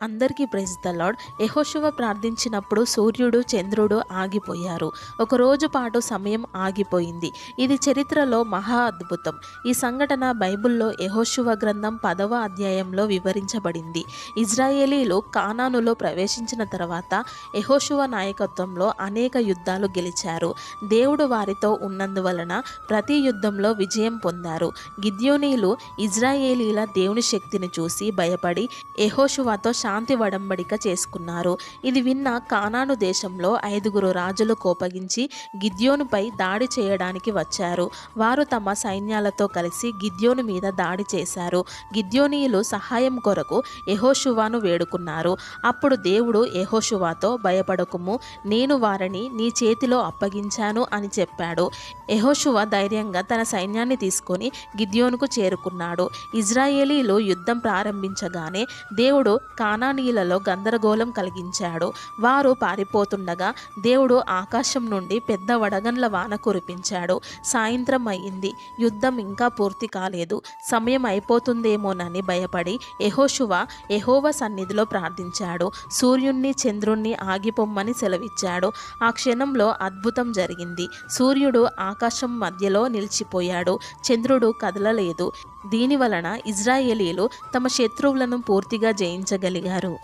అందరికీ praise the lord యెహోషువ ప్రార్థించినప్పుడు సూర్యుడు చంద్రుడు ఆగిపోయారు. ఒక రోజు పాటు సమయం ఆగిపోయింది. ఇది చరిత్రలో మహా అద్భుతం. ఈ సంఘటన బైబిల్లో యహోశివ గ్రంథం పదవ అధ్యాయంలో వివరించబడింది. ఇజ్రాయేలీలు కానానులో ప్రవేశించిన తర్వాత యహోశివ నాయకత్వంలో అనేక యుద్ధాలు గెలిచారు. దేవుడు వారితో ఉన్నందువలన ప్రతి యుద్ధంలో విజయం పొందారు. గిద్యోనీలు ఇజ్రాయేలీల దేవుని శక్తిని చూసి భయపడి యహోశివతో శాంతి వడంబడిక చేసుకున్నారు. ఇది విన్న కానాను దేశంలో ఐదుగురు రాజులు కోపగించి గిద్యోనుపై దాడి చేయడానికి వచ్చారు. వారు తమ సైన్యాలతో కలిసి గిద్యోను మీద దాడి చేశారు. గిద్యోనీయులు సహాయం కొరకు యహోషువాను వేడుకున్నారు. అప్పుడు దేవుడు యహోషువాతో భయపడకుము నేను వారిని నీ చేతిలో అప్పగించాను అని చెప్పాడు. యెహోషువ ధైర్యంగా తన సైన్యాన్ని తీసుకొని గిద్యోనుకు చేరుకున్నాడు. ఇజ్రాయేలీలు యుద్ధం ప్రారంభించగానే దేవుడు కానానీయులలో గందరగోళం కలిగించాడు. వారు పారిపోతుండగా దేవుడు ఆకాశం నుండి పెద్ద వడగండ్ల వాన కురిపించాడు. సాయంత్రం అయింది. యుద్ధం ఇంకా పూర్తి కాలేదు. సమయం అయిపోతుందేమోనని భయపడి యహోశువ యహోవ సన్నిధిలో ప్రార్థించాడు. సూర్యుణ్ణి చంద్రుణ్ణి ఆగిపోమ్మని సెలవిచ్చాడు. ఆ క్షణంలో అద్భుతం జరిగింది. సూర్యుడు ఆకాశం మధ్యలో నిలిచిపోయాడు. చంద్రుడు కదలలేదు. దీని వలన ఇజ్రాయేలీలు తమ శత్రువులను పూర్తిగా జయించగలిగారు.